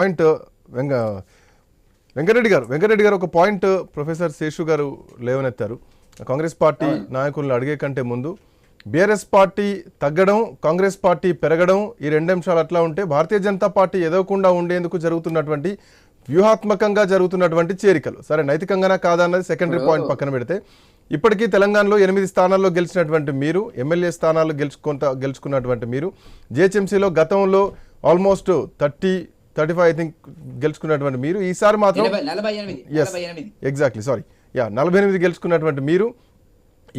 Point వెంక వెంకరెడ్డి గారు వెంకరెడ్డి గారు ఒక పాయింట్ ప్రొఫెసర్ శేషు గారు లేవనెత్తారు. కాంగ్రెస్ పార్టీ నాయకులను అడిగే కంటే ముందు బీఆర్ఎస్ పార్టీ తగ్గడం కాంగ్రెస్ పార్టీ పెరగడం ఈ రెండు అంశాలు అట్లా ఉంటే భారతీయ జనతా పార్టీ ఎదవకుండా ఉండేందుకు జరుగుతున్నటువంటి వ్యూహాత్మకంగా జరుగుతున్నటువంటి చేరికలు. సరే నైతికంగానా కాదా అన్నది సెకండరీ పాయింట్ పక్కన పెడితే ఇప్పటికీ తెలంగాణలో ఎనిమిది స్థానాల్లో గెలిచినటువంటి మీరు ఎమ్మెల్యే స్థానాలు గెలుచుకుంటా గెలుచుకున్నటువంటి మీరు జిహెచ్ఎంసీలో గతంలో almost thirty thirty five I think గెలుచుకున్నటువంటి మీరు. ఈసారి మాత్రం ఎస్ ఎగ్జాక్ట్లీ సారీ యా నలభై ఎనిమిది. గెలుచుకున్నటువంటి మీరు.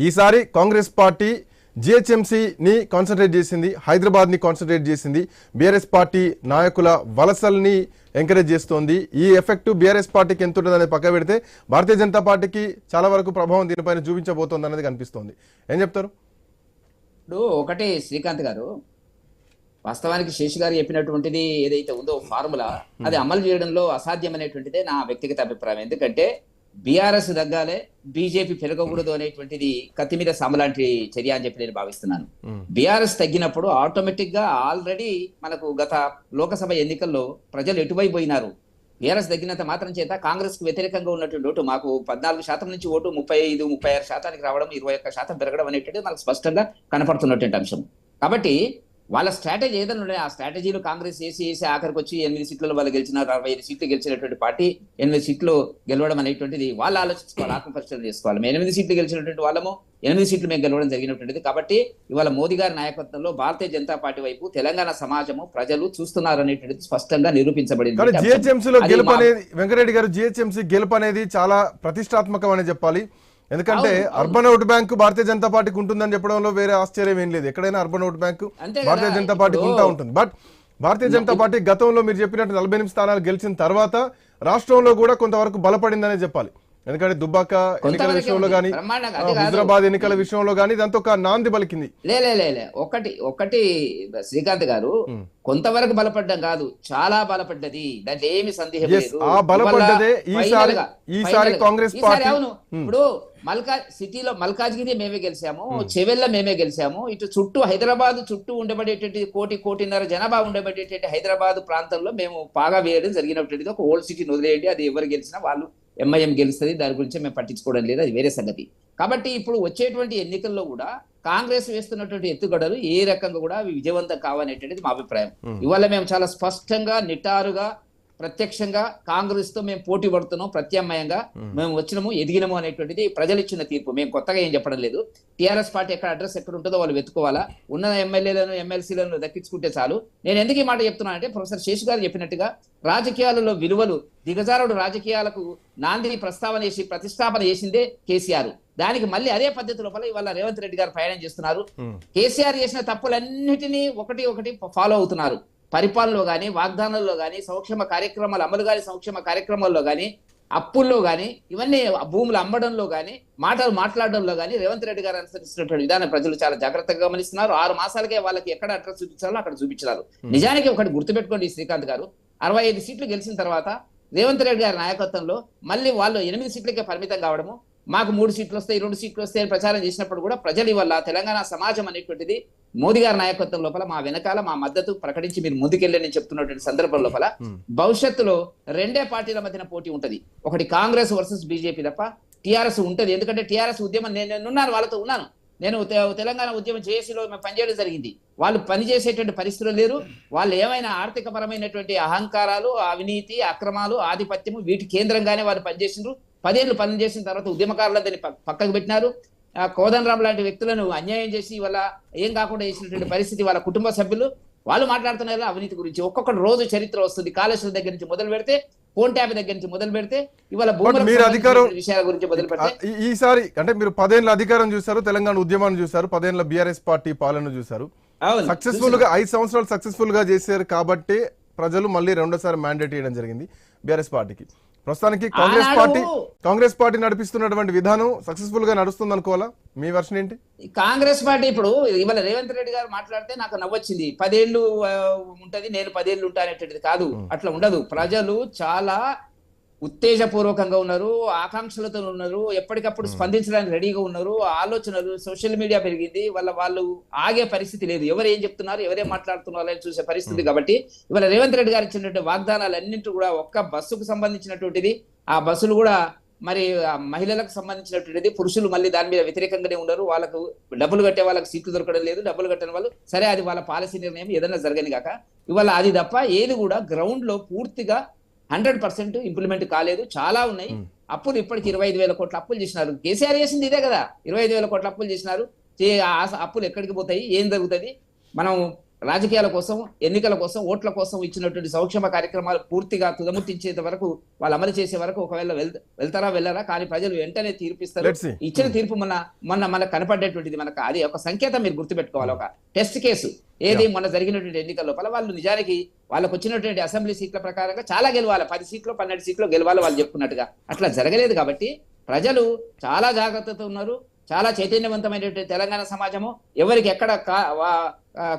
ఈసారి కాంగ్రెస్ పార్టీ జిహెచ్ఎంసీని కాన్సన్ట్రేట్ చేసింది హైదరాబాద్ని కాన్సన్ట్రేట్ చేసింది. బీఆర్ఎస్ పార్టీ నాయకుల వలసల్ని ఎంకరేజ్ చేస్తోంది. ఈ ఎఫెక్ట్ బీఆర్ఎస్ పార్టీకి ఎంత ఉంటుంది అనేది పక్క పెడితే భారతీయ జనతా పార్టీకి చాలా వరకు ప్రభావం దీనిపైన చూపించబోతోంది అనేది కనిపిస్తోంది. ఏం చెప్తారు? ఇప్పుడు ఒకటి శ్రీకాంత్ గారు వాస్తవానికి శేషు గారు చెప్పినటువంటిది ఏదైతే ఉందో ఫార్ములా అది అమలు చేయడంలో అసాధ్యమైనటువంటిదే నా వ్యక్తిగత అభిప్రాయం. ఎందుకంటే బీఆర్ఎస్ తగ్గాలే బీజేపీ పెరగకూడదు అనేటువంటిది కత్తి మీద సమలాంటి చర్య అని చెప్పి నేను భావిస్తున్నాను. బీఆర్ఎస్ తగ్గినప్పుడు ఆటోమేటిక్గా ఆల్రెడీ మనకు గత లోకసభ ఎన్నికల్లో ప్రజలు ఎటువైపు పోయినారు? బీఆర్ఎస్ తగ్గినంత మాత్రం చేత కాంగ్రెస్కు వ్యతిరేకంగా ఉన్నటువంటి ఓటు మాకు పద్నాలుగు శాతం నుంచి ఓటు ముప్పై ఐదు ముప్పై ఆరు శాతానికి రావడం ఇరవై ఒక్క శాతం పెరగడం అనేటువంటిది మనకు స్పష్టంగా కనపడుతున్నటువంటి అంశం. కాబట్టి వాళ్ళ స్ట్రాటజీ ఏదైనా ఉన్నాయి ఆ స్ట్రాటజీలు కాంగ్రెస్ వేసి వేసి ఆఖరికి వచ్చి ఎనిమిది సీట్లలో వాళ్ళు గెలిచినారు అరవై ఐదు సీట్లు గెలిచినటువంటి పార్టీ ఎనిమిది సీట్లు గెలవడం అనేటువంటిది వాళ్ళు ఆలోచించుకోవాలి ఆత్మపరిశీలన చేసుకోవాలి. మేము ఎనిమిది సీట్లు గెలిచినటువంటి వాళ్ళము ఎనిమిది సీట్లు మేము గెలవడం జరిగినటువంటిది. కాబట్టి ఇవాళ మోదీ గారి నాయకత్వంలో భారతీయ జనతా పార్టీ వైపు తెలంగాణ సమాజము ప్రజలు చూస్తున్నారు అనేటువంటిది స్పష్టంగా నిరూపించబడింది. జిహెచ్ఎంసీలో గెలుపు అనేది వెంకరెడ్డి గారు జిహెచ్ఎంసీ గెలుపు అనేది చాలా ప్రతిష్టాత్మకం అని చెప్పాలి. ఎందుకంటే. Urban vote bank Bharatiya Janata పార్టీకి ఉంటుందని చెప్పడంలో వేరే ఆశ్చర్యం ఏం లేదు. ఎక్కడైనా urban vote bank Bharatiya Janata పార్టీకి ఉంటా ఉంటుంది. బట్ భారతీయ జనతా పార్టీ గతంలో మీరు చెప్పినట్టు నలభై ఎనిమిది స్థానాలు గెలిచిన తర్వాత రాష్ట్రంలో కూడా కొంతవరకు బలపడిందనే చెప్పాలి. ఎందుకంటే దుబ్బాక ఎన్నికల విషయంలో. కానీ. హుజరాబాద్ ఎన్నికల విషయంలో కానీ దాంతో ఒక నాంది పలికింది. లే లే లే లే. ఒకటి ఒకటి శ్రీకాంత్ గారు కొంతవరకు బలపడ్డం కాదు. చాలా బలపడ్డది. దాంట్లో ఏమి సందేహం లేదు. ఆ బలపడ్డదే ఈసారి- కాంగ్రెస్ పార్టీ- ఇప్పుడు మల్కా సిటీలో మల్కాజ్గిరి మేమే గెలిచాము చెవెల్ల మేమే గెలిచాము. ఇటు చుట్టూ హైదరాబాద్ చుట్టూ ఉండబడేటువంటి కోటి కోటిన్నర జనాభా ఉండబడేటువంటి హైదరాబాద్ ప్రాంతంలో మేము పాగా వేయడం జరిగినటువంటిది. ఒక ఓల్డ్ సిటీని వదిలేయండి అది ఎవరు గెలిచినా వాళ్ళు ఎంఐఎం గెలుస్తుంది. దాని గురించి మేము పట్టించుకోవడం లేదు అది వేరే సంగతి. కాబట్టి ఇప్పుడు వచ్చేటువంటి ఎన్నికల్లో కూడా కాంగ్రెస్ వేస్తున్నటువంటి ఎత్తుగడలు ఏ రకంగా కూడా అవి విజయవంతం కావనేటువంటిది మా అభిప్రాయం. ఇవాళ మేము చాలా స్పష్టంగా నిటారుగా ప్రత్యక్షంగా కాంగ్రెస్తో మేము పోటీ పడుతున్నాం ప్రత్యామ్నాయంగా మేము. వచ్చినాము ఎదిగినాము అనేటువంటిది ప్రజలు ఇచ్చిన తీర్పు. మేము కొత్తగా ఏం చెప్పడం లేదు. టిఆర్ఎస్ పార్టీ ఎక్కడ అడ్రస్ ఎక్కడ ఉంటుందో వాళ్ళు వెతుకోవాలా ఉన్న ఎమ్మెల్యేలను ఎమ్మెల్సీలను దక్కించుకుంటే చాలు. నేను ఎందుకు ఈ మాట చెప్తున్నాను అంటే ప్రొఫెసర్ శేషు గారు చెప్పినట్టుగా రాజకీయాలలో విలువలు దిగజారుడు రాజకీయాలకు నాంది ప్రస్తావన చేసి ప్రతిష్టాపన చేసిందే కేసీఆర్. దానికి మళ్ళీ అదే పద్ధతి లోపల ఇవాళ రేవంత్ రెడ్డి గారు ప్రయాణం చేస్తున్నారు. కేసీఆర్ చేసిన తప్పులన్నిటినీ ఒకటి ఒకటి ఫాలో అవుతున్నారు. పరిపాలనలో కానీ వాగ్దానాల్లో కానీ సంక్షేమ కార్యక్రమాలు అమలు కానీ సంక్షేమ కార్యక్రమాల్లో కానీ అప్పుల్లో కానీ ఇవన్నీ భూములు అమ్మడంలో కానీ మాటలు మాట్లాడడంలో కానీ రేవంత్ రెడ్డి గారు అనుసరిస్తున్నటువంటి విధానం ప్రజలు చాలా జాగ్రత్తగా గమనిస్తున్నారు. ఆరు మాసాలకే వాళ్ళకి ఎక్కడ అడ్రస్ చూపించాలో అక్కడ చూపించారు నిజానికి ఒకటి గుర్తుపెట్టుకోండి శ్రీకాంత్ గారు. అరవై ఐదు సీట్లు గెలిచిన తర్వాత రేవంత్ రెడ్డి గారి నాయకత్వంలో మళ్ళీ వాళ్ళు ఎనిమిది సీట్లకే పరిమితం కావడము మాకు మూడు సీట్లు వస్తాయి రెండు సీట్లు వస్తాయి అని ప్రచారం చేసినప్పుడు కూడా ప్రజలు వల్ల తెలంగాణ సమాజం అనేటువంటిది మోదీ గారి నాయకత్వం లోపల మా వెనకాల మా మద్దతు ప్రకటించి మీరు ముందుకెళ్ళని చెప్తున్నటువంటి సందర్భం లోపల భవిష్యత్తులో రెండే పార్టీల మధ్యన పోటీ ఉంటది. ఒకటి కాంగ్రెస్ వర్సెస్ బీజేపీ తప్ప టిఆర్ఎస్ ఉంటది. ఎందుకంటే టిఆర్ఎస్ ఉద్యమం నేను నేను ఉన్నాను వాళ్ళతో ఉన్నాను. నేను తెలంగాణ ఉద్యమం జేఏసీలో మేము పనిచేయడం జరిగింది. వాళ్ళు పనిచేసేటువంటి పరిస్థితులు లేరు. వాళ్ళు ఏమైనా ఆర్థిక పరమైనటువంటి అహంకారాలు అవినీతి అక్రమాలు ఆధిపత్యము వీటి కేంద్రంగానే వారు పనిచేసిండ్రు. పదేళ్ళు పనిచేసిన తర్వాత ఉద్యమకారులందరినీ పక్కకు పెట్టినారు. ఆ కోదండరాం లాంటి వ్యక్తులను అన్యాయం చేసి వాళ్ళ ఏం కాకుండా చేసినటువంటి పరిస్థితి వాళ్ళ కుటుంబ సభ్యులు వాళ్ళు మాట్లాడుతున్నారు అవినీతి గురించి. ఒక్కొక్క రోజు చరిత్ర వస్తుంది. కాళేశ్వరం దగ్గర నుంచి మొదలు పెడితే ఫోన్ ట్యాప్ దగ్గర నుంచి మొదలు పెడితే ఇవాళ మీరు అధికారం- విషయాల గురించి మొదలు పెడితే ఈ- ఈసారి అంటే మీరు పదేళ్ళ అధికారం చూశారు తెలంగాణ ఉద్యమాన్ని చూశారు పదేళ్ళ బీఆర్ఎస్ పార్టీ పాలన అవును సక్సెస్ఫుల్గా ఐదు సంవత్సరాలు సక్సెస్ఫుల్గా చేశారు కాబట్టి ప్రజలు మళ్ళీ రెండోసారి మ్యాండేట్ చేయడం జరిగింది బీఆర్ఎస్ పార్టీకి. ప్రస్తుతానికి కాంగ్రెస్ పార్టీ కాంగ్రెస్ పార్టీ నడిపిస్తున్నటువంటి విధానం సక్సెస్ఫుల్గా నడుస్తుంది అనుకోవాలా? మీ వర్షన్ ఏంటి? కాంగ్రెస్ పార్టీ ఇప్పుడు ఇవాళ రేవంత్ రెడ్డి గారు మాట్లాడితే నాకు నవ్వొచ్చింది. పదేళ్ళు ఆ, ఉంటది నేను పదేళ్ళు ఉంటా అనేటువంటిది కాదు. అట్లా ఉండదు. ప్రజలు చాలా ఉత్తేజపూర్వకంగా ఉన్నారు ఆకాంక్షలతో ఉన్నారు ఎప్పటికప్పుడు స్పందించడానికి రెడీగా ఉన్నారు. ఆలోచనలు సోషల్ మీడియా పెరిగింది. వాళ్ళ వాళ్ళు ఆగే పరిస్థితి లేదు. ఎవరు ఏం చెప్తున్నారు ఎవరేం మాట్లాడుతున్నారు అని చూసే పరిస్థితి కాబట్టి ఇవాళ రేవంత్ రెడ్డి గారు ఇచ్చినటువంటి వాగ్దానాలు అన్నింటి కూడా ఒక్క బస్సుకు సంబంధించినటువంటిది. ఆ బస్సులు కూడా మరి ఆ మహిళలకు సంబంధించినటువంటిది. పురుషులు మళ్ళీ దాని మీద వ్యతిరేకంగానే ఉన్నారు. వాళ్ళకు డబ్బులు కట్టే వాళ్ళకి సీట్లు దొరకడం లేదు. డబ్బులు కట్టిన వాళ్ళు సరే అది వాళ్ళ పాలసీ నిర్ణయం ఏదైనా జరగని కాక ఇవాళ అది తప్ప ఏది కూడా గ్రౌండ్లో పూర్తిగా హండ్రెడ్ పర్సెంట్ ఇంప్లిమెంట్ కాలేదు. చాలా ఉన్నాయి. అప్పులు ఇప్పటికి ఇరవై ఐదు వేల కోట్ల అప్పులు చేసినారు. కేసీఆర్ చేసింది ఇదే కదా. ఇరవై ఐదు వేల కోట్ల అప్పులు చేసినారు. అప్పులు ఎక్కడికి పోతాయి? ఏం జరుగుతుంది? మనం రాజకీయాల కోసం ఎన్నికల కోసం ఓట్ల కోసం ఇచ్చినటువంటి సంక్షేమ కార్యక్రమాలు పూర్తిగా తుదముట్టించేంత వరకు వాళ్ళు అమలు చేసే వరకు ఒకవేళ వెళ్ వెళ్తారా వెళ్ళారా కానీ ప్రజలు వెంటనే తీర్పిస్తారు. ఇచ్చిన తీర్పు మొన్న మొన్న మనకు కనపడేటువంటిది మనకు అది ఒక సంకేతం మీరు గుర్తుపెట్టుకోవాలి. ఒక టెస్ట్ కేసు. ఏది మొన్న జరిగినటువంటి ఎన్నికల లోపల వాళ్ళు నిజానికి వాళ్ళకు వచ్చినటువంటి అసెంబ్లీ సీట్ల ప్రకారంగా చాలా గెలవాలి. పది సీట్లు పన్నెండు సీట్లు గెలవాలి వాళ్ళు చెప్పుకున్నట్టుగా. అట్లా జరగలేదు కాబట్టి ప్రజలు చాలా జాగ్రత్తతో ఉన్నారు. చాలా చైతన్యవంతమైనటువంటి తెలంగాణ సమాజము. ఎవరికి ఎక్కడ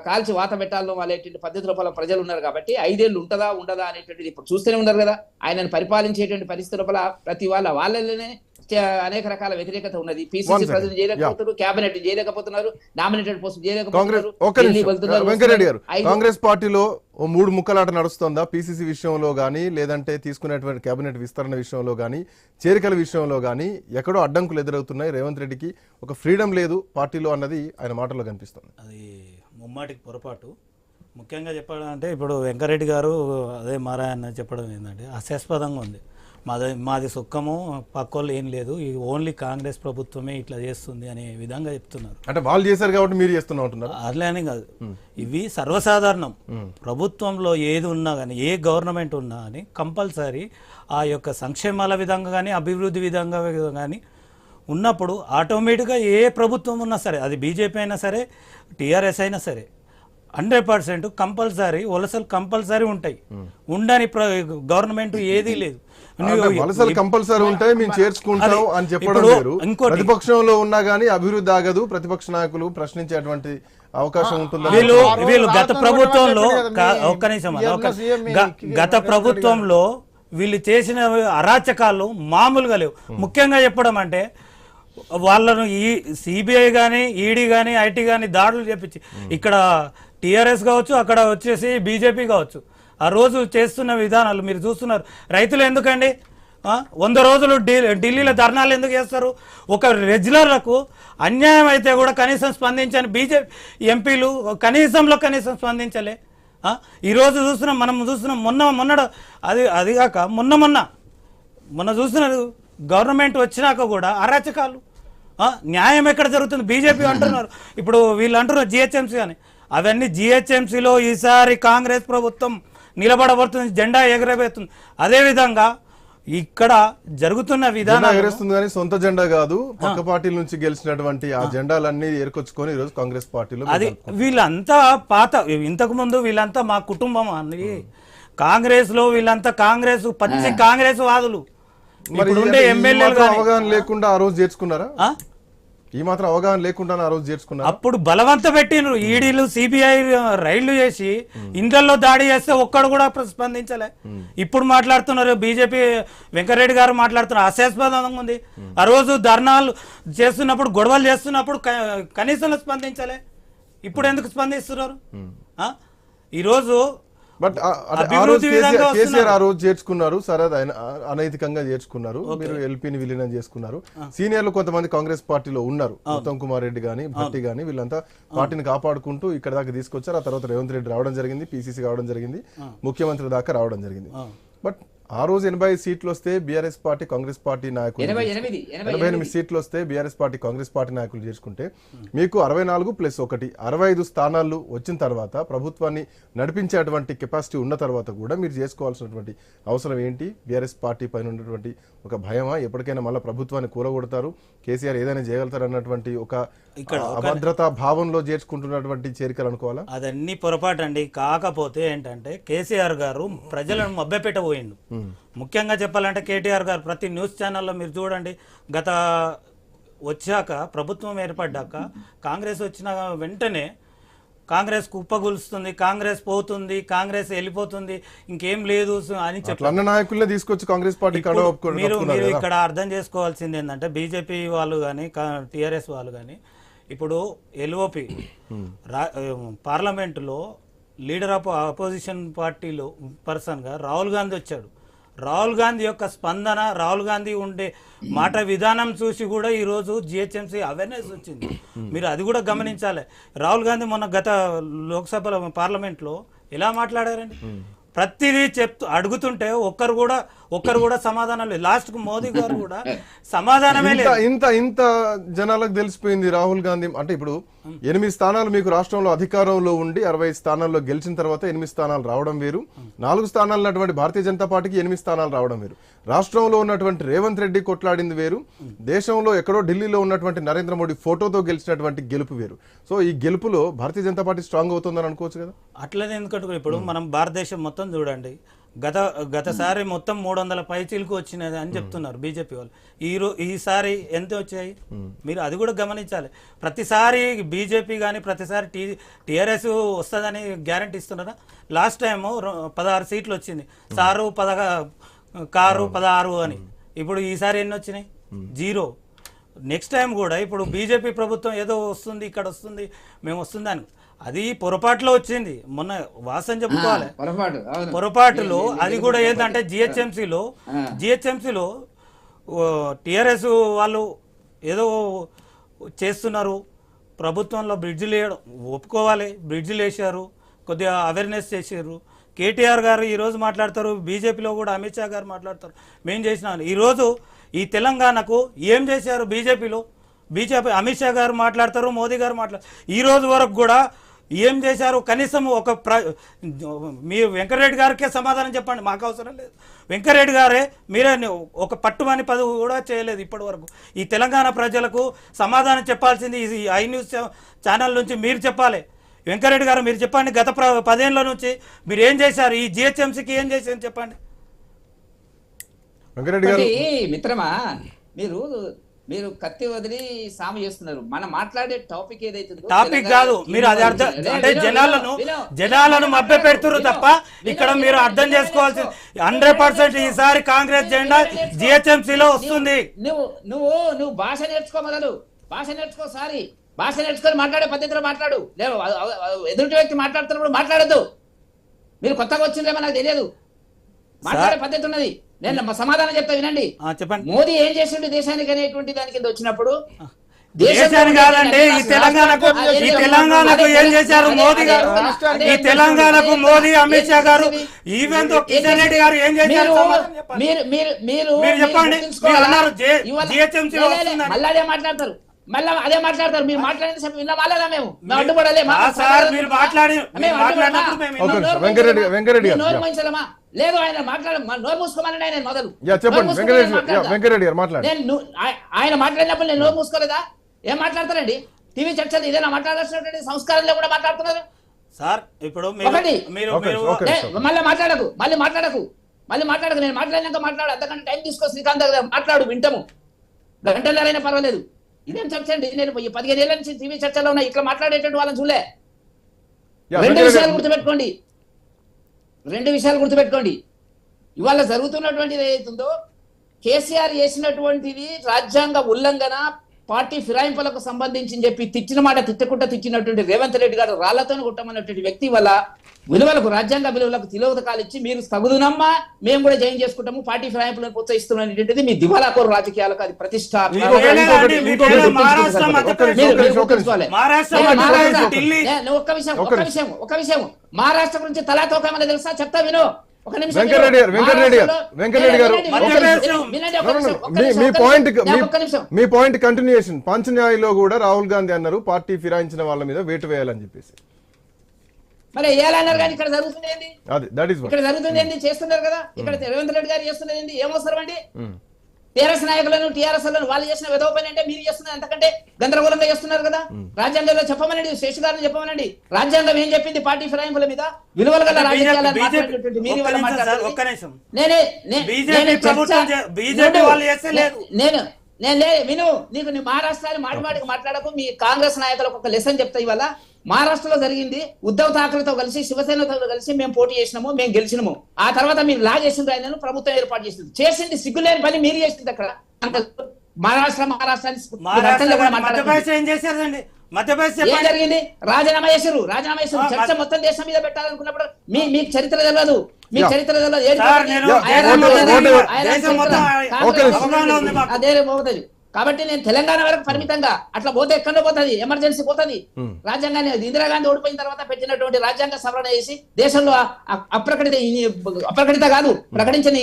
కాల్చి వాత పెట్టాలో వాళ్ళేటువంటి పద్ధతి లోపల ప్రజలు ఉన్నారు కాబట్టి ఐదేళ్ళు ఉంటదా ఉండదా అనేటువంటిది ఇప్పుడు చూస్తూనే ఉన్నారు కదా. ఆయనను పరిపాలించేటువంటి పరిస్థితి లోపల ప్రతి వాళ్ళ వాళ్ళలోనే అనేక రకాల వ్యతిరేకత ఉన్నది. పిసిసి. ప్రజలు చేయలేకపోతున్నారు క్యాబినెట్ చేయలేకపోతున్నారు నామినేటెడ్ పోస్ట్ కాంగ్రెస్ చేయలేకపోతున్నారు కాంగ్రెస్ పార్టీలో ఓ మూడు ముక్కలాట నడుస్తోందా? పీసీసీ విషయంలో కానీ లేదంటే తీసుకునేటువంటి కేబినెట్ విస్తరణ విషయంలో కానీ చేరికల విషయంలో కానీ ఎక్కడో అడ్డంకులు ఎదురవుతున్నాయి. రేవంత్ రెడ్డికి ఒక ఫ్రీడమ్ లేదు పార్టీలో అన్నది ఆయన మాటల్లో కనిపిస్తుంది. అది ముమ్మాటికి పొరపాటు. ముఖ్యంగా చెప్పాలంటే ఇప్పుడు వెంకరెడ్డి గారు అదే మారాయన్న చెప్పడం ఏంటంటే హాస్యాస్పదంగా ఉంది. మాది మాది సుఖము పక్కోళ్ళు ఏం లేదు ఇది ఓన్లీ కాంగ్రెస్ ప్రభుత్వమే ఇట్లా చేస్తుంది అనే విధంగా చెప్తున్నారు. అంటే వాళ్ళు చేశారు కాబట్టి మీరు చేస్తున్నా ఉంటున్నారు అట్లే అని కాదు. ఇవి సర్వసాధారణం. ప్రభుత్వంలో ఏది ఉన్నా కానీ ఏ గవర్నమెంట్ ఉన్నా కానీ కంపల్సరీ ఆ యొక్క సంక్షేమాల విధంగా కానీ అభివృద్ధి విధంగా కానీ ఉన్నప్పుడు ఆటోమేటిక్గా ఏ ప్రభుత్వం ఉన్నా సరే అది బీజేపీ అయినా సరే టీఆర్ఎస్ అయినా సరే హండ్రెడ్ పర్సెంట్ కంపల్సరీ వలసలు కంపల్సరీ ఉంటాయి ఉండని ప్ర గవర్నమెంట్ ఏదీ లేదు వలసలు కంపల్సరీ ఉంటాయి మేము చేర్చుకుంటాం. అని చెప్పడం ఇంకోటి. ప్రతిపక్షంలో ఉన్నా గానీ అభివృద్ధి ఆగదు ప్రతిపక్ష నాయకులు ప్రశ్నించేటువంటి అవకాశం ఉంటుందని వీళ్ళు వీళ్ళు గత ప్రభుత్వంలో ఒక్క నిమిషం గత ప్రభుత్వంలో వీళ్ళు చేసిన అరాచకాలు మామూలుగా లేవు ముఖ్యంగా చెప్పడం అంటే వాళ్ళను ఈ సిబిఐ కానీ ఈడీ కానీ ఐటీ కానీ దాడులు చేపించి ఇక్కడ టిఆర్ఎస్ కావచ్చు అక్కడ వచ్చేసి బీజేపీ కావచ్చు. ఆ రోజు చేస్తున్న విధానాలు మీరు చూస్తున్నారు. రైతులు ఎందుకండి? వంద రోజులు ఢిల్లీలో ధర్నాలు ఎందుకు చేస్తారు? ఒక రెగ్యులర్లకు అన్యాయం అయితే కూడా కనీసం స్పందించని బీజేపీ ఎంపీలు కనీసంలో కనీసం స్పందించలే? ఈరోజు చూస్తున్నాం మనం చూస్తున్నాం మొన్న మొన్నడు అది అది కాక మొన్న మొన్న మొన్న చూస్తున్నారు. గవర్నమెంట్ వచ్చినాక కూడా అరాచకాలు. ఆ, న్యాయం ఎక్కడ జరుగుతుంది? బీజేపీ అంటున్నారు. ఇప్పుడు వీళ్ళు అంటున్నారు జిహెచ్ఎంసీ అని. అవన్నీ జిహెచ్ఎంసీలో ఈసారి కాంగ్రెస్ ప్రభుత్వం నిలబడబడుతుంది జెండా ఎగరబోతుంది అదేవిధంగా ఇక్కడ జరుగుతున్న విధానం ఎగరేస్తుంది కానీ సొంత జెండా కాదు. పక్క పార్టీల నుంచి గెలిచినటువంటి ఆ జెండాలన్నీ ఏర్కొచ్చుకొని ఈ రోజు కాంగ్రెస్ పార్టీలో అది వీళ్ళంతా పాత ఇంతకు ముందు వీళ్ళంతా మా కుటుంబం అని. కాంగ్రెస్లో వీళ్ళంతా కాంగ్రెస్ పచ్చి కాంగ్రెస్ వాదులు. అవగాహన లేకుండా ఆ రోజు చేర్చుకున్నారా? ఈ మాత్రం అవగాహన లేకుండా ఆ రోజు చేర్చుకున్నారా? అప్పుడు బలవంత పెట్టినరు ఈడీలు సిబిఐ రైళ్ళు చేసి ఇండ్లలో దాడి చేస్తే ఒక్కడు కూడా స్పందించలే ఇప్పుడు మాట్లాడుతున్నారు బీజేపీ వెంకరెడ్డి గారు మాట్లాడుతున్నారు. హాస్యాస్పదంగా ఉంది. ఆ రోజు ధర్నాలు చేస్తున్నప్పుడు గొడవలు చేస్తున్నప్పుడు కనీసం స్పందించలే. ఇప్పుడు ఎందుకు స్పందిస్తున్నారు? ఆ? ఈరోజు బట్ కేసీఆర్. ఆ రోజు చేర్చుకున్నారు. సరే అనైతికంగా చేర్చుకున్నారు. మీరు ఎల్పీని విలీనం చేసుకున్నారు. సీనియర్లు కొంతమంది కాంగ్రెస్ పార్టీలో ఉన్నారు. ఉత్తమ్ కుమార్ రెడ్డి గాని భట్టి గాని వీళ్ళంతా పార్టీని కాపాడుకుంటూ ఇక్కడ దాకా తీసుకొచ్చారు. ఆ తర్వాత రేవంత్ రెడ్డి రావడం జరిగింది పీసీసీ రావడం జరిగింది ముఖ్యమంత్రి దాకా రావడం జరిగింది. బట్ ఆ రోజు ఎనభై సీట్లు వస్తే బీఆర్ఎస్ పార్టీ కాంగ్రెస్ పార్టీ నాయకులు ఎనభై ఎనిమిది సీట్లు వస్తే బీఆర్ఎస్ పార్టీ కాంగ్రెస్ పార్టీ నాయకులు చేసుకుంటే మీకు అరవై నాలుగు ప్లస్ ఒకటి అరవై ఐదు స్థానాలు వచ్చిన తర్వాత ప్రభుత్వాన్ని నడిపించేటువంటి కెపాసిటీ ఉన్న తర్వాత కూడా మీరు చేసుకోవాల్సినటువంటి అవసరం ఏంటి? బీఆర్ఎస్ పార్టీ పైన ఉన్నటువంటి ఒక భయమా? ఎప్పటికైనా మళ్ళీ ప్రభుత్వాన్ని కూరగొడతారు? కేసీఆర్ ఏదైనా చేయగలుగుతారు అన్నటువంటి ఒక అభద్రతా భావంలో చేర్చుకుంటున్నటువంటి చేరికలు అనుకోవాలా? అదన్నీ పొరపాటు అండి కాకపోతే ఏంటంటే కేసీఆర్ గారు ప్రజలను మభ్యపెట్టబోయిండు. ముఖ్యంగా చెప్పాలంటే కేటీఆర్ గారు ప్రతి న్యూస్ ఛానల్లో మీరు చూడండి గత వచ్చాక ప్రభుత్వం ఏర్పడ్డాక కాంగ్రెస్ వచ్చిన వెంటనే కాంగ్రెస్ కుప్పగొలుస్తుంది కాంగ్రెస్ పోతుంది కాంగ్రెస్ వెళ్ళిపోతుంది ఇంకేం లేదు అని నాయకులనే తీసుకొచ్చి కాంగ్రెస్ పార్టీ మీరు మీరు ఇక్కడ అర్థం చేసుకోవాల్సింది ఏంటంటే బీజేపీ వాళ్ళు కానీ టిఆర్ఎస్ వాళ్ళు కానీ ఇప్పుడు ఎల్ఓపి పార్లమెంటులో లీడర్ ఆఫ్ అపోజిషన్ పార్టీలో పర్సన్గా రాహుల్ గాంధీ వచ్చాడు. రాహుల్ గాంధీ యొక్క స్పందన రాహుల్ గాంధీ ఉండే మాట విధానం చూసి కూడా ఈరోజు జిహెచ్ఎంసీ అవేర్నెస్ వచ్చింది. మీరు అది కూడా గమనించాలి. రాహుల్ గాంధీ మొన్న గత లోక్సభ పార్లమెంట్లో ఎలా మాట్లాడారండి? ప్రతిదీ చెప్తూ అడుగుతుంటే ఒక్కరు కూడా ఒక్కరు కూడా సమాధానం లేదు. లాస్ట్కు మోదీ గారు కూడా సమాధానమే లేదు. ఇంత ఇంత జనాలకు తెలిసిపోయింది రాహుల్ గాంధీ. అంటే ఇప్పుడు ఎనిమిది స్థానాలు మీకు రాష్ట్రంలో అధికారంలో ఉండి అరవై స్థానాల్లో గెలిచిన తర్వాత ఎనిమిది స్థానాలు రావడం వేరు. నాలుగు స్థానాలు ఉన్నటువంటి భారతీయ జనతా పార్టీకి ఎనిమిది స్థానాలు రావడం వేరు. రాష్ట్రంలో ఉన్నటువంటి రేవంత్ రెడ్డి కొట్లాడింది వేరు. దేశంలో ఎక్కడో ఢిల్లీలో ఉన్నటువంటి నరేంద్ర మోడీ ఫోటోతో గెలిచినటువంటి గెలుపు వేరు. సో ఈ గెలుపులో భారతీయ జనతా పార్టీ స్ట్రాంగ్ అవుతుందని అనుకోవచ్చు కదా? అట్లనే ఎందుకంటే ఇప్పుడు మనం భారతదేశం మొత్తం చూడండి. గత గతసారి మొత్తం మూడు వందల పైచీలకు వచ్చినది అని చెప్తున్నారు బీజేపీ వాళ్ళు. ఈ రో ఈసారి ఎంత వచ్చాయి? మీరు అది కూడా గమనించాలి. ప్రతిసారి బీజేపీ కానీ ప్రతిసారి టీ టీఆర్ఎస్ వస్తుందని గ్యారంటీ ఇస్తున్నారా? లాస్ట్ టైం పదహారు సీట్లు వచ్చింది. సారు పదహ కారు పదహారు అని. ఇప్పుడు ఈసారి ఎన్ని వచ్చినాయి? జీరో. నెక్స్ట్ టైం కూడా ఇప్పుడు బీజేపీ ప్రభుత్వం ఏదో వస్తుంది ఇక్కడ వస్తుంది మేము వస్తుందని అది పొరపాటులో వచ్చింది. మొన్న వాసన చెప్పుకోవాలి. పొరపాటులో అది కూడా ఏంటంటే జిహెచ్ఎంసీలో జిహెచ్ఎంసీలో టిఆర్ఎస్ వాళ్ళు ఏదో చేస్తున్నారు. ప్రభుత్వంలో బ్రిడ్జిలు వేయడం ఒప్పుకోవాలి. బ్రిడ్జిలు వేసారు కొద్దిగా అవేర్నెస్ చేశారు. కేటీఆర్ గారు ఈరోజు మాట్లాడతారు. బీజేపీలో కూడా అమిత్ షా గారు మాట్లాడతారు. మేం చేసినాం. ఈరోజు ఈ తెలంగాణకు ఏం చేశారు బీజేపీలో? బీజేపీ అమిత్ షా గారు మాట్లాడతారు మోదీ గారు మాట్లాడతారు ఈ రోజు వరకు కూడా ఏం చేశారు? కనీసం ఒక ప్ర మీరు వెంకటరెడ్డి గారికే సమాధానం చెప్పండి. మాకు అవసరం లేదు. వెంకటరెడ్డి గారే మీరే ఒక పట్టుమని పదవి కూడా చేయలేదు ఇప్పటి వరకు. ఈ తెలంగాణ ప్రజలకు సమాధానం చెప్పాల్సింది ఈ ఐ న్యూస్ ఛానల్ నుంచి మీరు చెప్పాలి. వెంకటరెడ్డి గారు మీరు చెప్పండి. గత ప్ర పదేళ్ళ నుంచి మీరు ఏం చేశారు? ఈ జిహెచ్ఎంసీకి ఏం చేశారు చెప్పండి. వెంకరెడ్డి గారు మిత్రమా మీరు మీరు కత్తి వదిలి సాము చేస్తున్నారు. మనం మాట్లాడే టాపిక్ ఏదైతే టాపిక్ కాదు. మీరు అది అర్థం అంటే జనాలను. జనాలను మభ్య పెడుతున్నారు తప్ప ఇక్కడ మీరు అర్థం విను, హండ్రెడ్ పర్సెంట్ ఈసారి కాంగ్రెస్ జెండా జిహెచ్ఎంసీలో వస్తుంది. నువ్వు నువ్వు నువ్వు భాష నేర్చుకో మొదలు. భాష నేర్చుకో సారి. భాష నేర్చుకొని మాట్లాడే పద్ధతిలో మాట్లాడు. లేదు అ- ఎదుటి వ్యక్తి మాట్లాడుతున్నప్పుడు మాట్లాడద్దు. మీరు కొత్తగా వచ్చిందేమో నాకు తెలియదు. మాట్లాడే పద్ధతి ఉన్నది. నేను సమాధానం చెప్తా వినండి. చెప్పండి. మోదీ ఏం చేసిండు దేశానికి అనేటువంటి దాని కింద వచ్చినప్పుడు? కాదండి ఈ తెలంగాణకు ఈ తెలంగాణకు ఏం చేశారు మోదీ గారు? ఈ తెలంగాణకు మోదీ అమిత్ షా గారు ఈవెన్తో కిషన్ రెడ్డి గారు ఏం చేశారు? మీరు. మీరు మీరు చెప్పండి. అన్నారు మాట్లాడతారు. మళ్ళా అదే మాట్లాడతారు. మీరు మాట్లాడిన సేపు విన్నా వాళ్ళదా మేము. మేము అడ్డుపడాలి. ఆ సార్ మీరు మాట్లాడి మీరు మాట్లాడినప్పుడు మేము ఒక నిమిషం, వెంకరెడ్డి- వెంకరెడ్డి గారు, నోరు యా. మూయించలేమా? లేదు ఆయన మాట్లాడ నోరు మూసుకోమని ఆయన మొదలు. యా చెప్పండి? వెంకరెడ్డి గారు మాట్లాడండి. నేను ఆయన మాట్లాడినప్పుడు నేను నోరు మూసుకోలేదా? ఏం మాట్లాడతారండి? టీవీ చర్చలు ఇదేనా మాట్లాడాల్సినటువంటి సంస్కారంలో కూడా మాట్లాడుతున్నారు. సార్ ఇప్పుడు మళ్ళీ మాట్లాడకు మళ్ళీ మాట్లాడకు మళ్ళీ మాట్లాడకు. నేను మాట్లాడినాక మాట్లాడు అంతకంటే టైం తీసుకో శ్రీకాంత్ దగ్గర మాట్లాడు వింటాము. గంటలైనా పర్వాలేదు. ఇదేం చర్చ అండి? నేను పదిహేను ఏళ్ళ నుంచి టీవీ చర్చలో ఉన్నా ఇట్లా మాట్లాడేటువంటి వాళ్ళని చూలే రెండు విషయాలు గారు. గుర్తుపెట్టుకోండి. రెండు విషయాలు గుర్తుపెట్టుకోండి. ఇవాళ జరుగుతున్నటువంటిది ఏదైతుందో కేసీఆర్ చేసినటువంటిది రాజ్యాంగ ఉల్లంఘన పార్టీ ఫిరాయింపులకు సంబంధించి చెప్పి తిట్టిన మాట తిట్టకుండా తిట్టినటువంటి రేవంత్ రెడ్డి గారు రాళ్ళతో కొట్టమన్నటువంటి వ్యక్తి వల్ల విలువలకు రాజ్యాంగ విలువలకు తిలోదకాలు ఇచ్చి మీరు తగుదునమ్మా మేము కూడా జైన్ చేసుకుంటాము పార్టీ ఫిరాయింపులను ప్రోత్సహిస్తున్నటువంటిది మీ దివాలాకోరు రాజకీయాలకు అది ప్రతిష్ట ఒక్క విషయం ఒక్క. విషయం ఒక్క విషయం మహారాష్ట్ర గురించి తలా తోకమని తెలుసా? చెప్తా విను. ఒక నిమిషం వెంకటరెడ్డి గారు. వెంకటరెడ్డి గారు, వెంకటరెడ్డి గారు, మీ- పాయింట్. మీ- పాయింట్ కంటిన్యూయేషన్ పంచన్యాయలో కూడా రాహుల్ గాంధీ అన్నారు పార్టీ ఫిరాయించిన వాళ్ళ మీద వేటు వేయాలని చెప్పేసి. మరి వేయాలన్నారు కానీ ఇక్కడ జరుగుతుంది ఏంది? ఇక్కడ జరుగుతుంది ఏంది? చేస్తున్నారు కదా. ఇక్కడ రేవంత్ రెడ్డి గారు చేస్తున్నది ఏంది? ఏమవసరం అండి? టీఆర్ఎస్ నాయకులను టీఆర్ఎస్ వాళ్ళు చేసిన విధవ పని అంటే మీరు చేస్తున్నారు. అంతకంటే గందరగోళంగా చేస్తున్నారు కదా. రాజ్యాంగంలో చెప్పమనండి శేషు గారిని చెప్పమనండి. రాజ్యాంగం ఏం చెప్పింది? పార్టీ ఫిరాయింపుల మీద విలువల గల రాజకీయాలను నేనే నేను లే విను నీకు నీ మహారాష్ట్రాన్ని మాటి మాటికి మాట్లాడకు. మీ కాంగ్రెస్ నాయకులకు ఒక లెసన్ చెప్తా ఇవాళ. మహారాష్ట్రలో జరిగింది. ఉద్ధవ్ ఠాక్రేతో కలిసి శివసేనతో కలిసి మేము పోటీ చేసినాము మేము గెలిచినాము. ఆ తర్వాత మీరు లా చేసింది ఆయన ప్రభుత్వం ఏర్పాటు చేసింది. చేసింది సిగ్గులేని పని మీరు చేసింది అక్కడ. మహారాష్ట్ర మహారాష్ట్ర ఏం చేశారండి? మధ్యప్రదేశ్ ఏం చెప్పండి. జరిగింది? రాజీనామా చేశారు రాజీనామా చేశారు చర్చ మొత్తం దేశం మీద పెట్టాలనుకున్నప్పుడు మీ మీకు చరిత్ర తెలియదు మీ. చరిత్ర తెలియదు. అదే పోతుంది కాబట్టి నేను తెలంగాణ వరకు పరిమితంగా అట్లా పోతే ఎక్కడ పోతుంది ఎమర్జెన్సీ పోతుంది రాజ్యాంగాన్ని ఇందిరాగాంధీ ఓడిపోయిన తర్వాత పెట్టినటువంటి రాజ్యాంగ సవరణ చేసి దేశంలో అప్రకటిత అప్రకటిత కాదు ప్రకటించని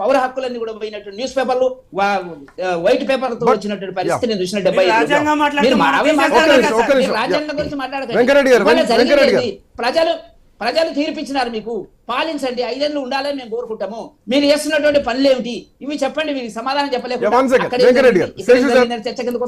పౌర హక్కులన్నీ కూడా పోయినట్టు న్యూస్ పేపర్లు వైట్ పేపర్తో వచ్చినటువంటి పరిస్థితి నేను చూసిన డెబ్బై. రాజ్యాంగం గురించి మాట్లాడకండి. ఏంది? ప్రజలు ప్రజలు తీర్పిచ్చినారు మీకు. పాలించండి. ఐదేళ్ళు ఉండాలని మేము కోరుకుంటాము. మీరు చేస్తున్నటువంటి పనులు ఏమిటి ఇవి చెప్పండి మీరు సమాధానం. జరిగిందని చర్చ కిందకు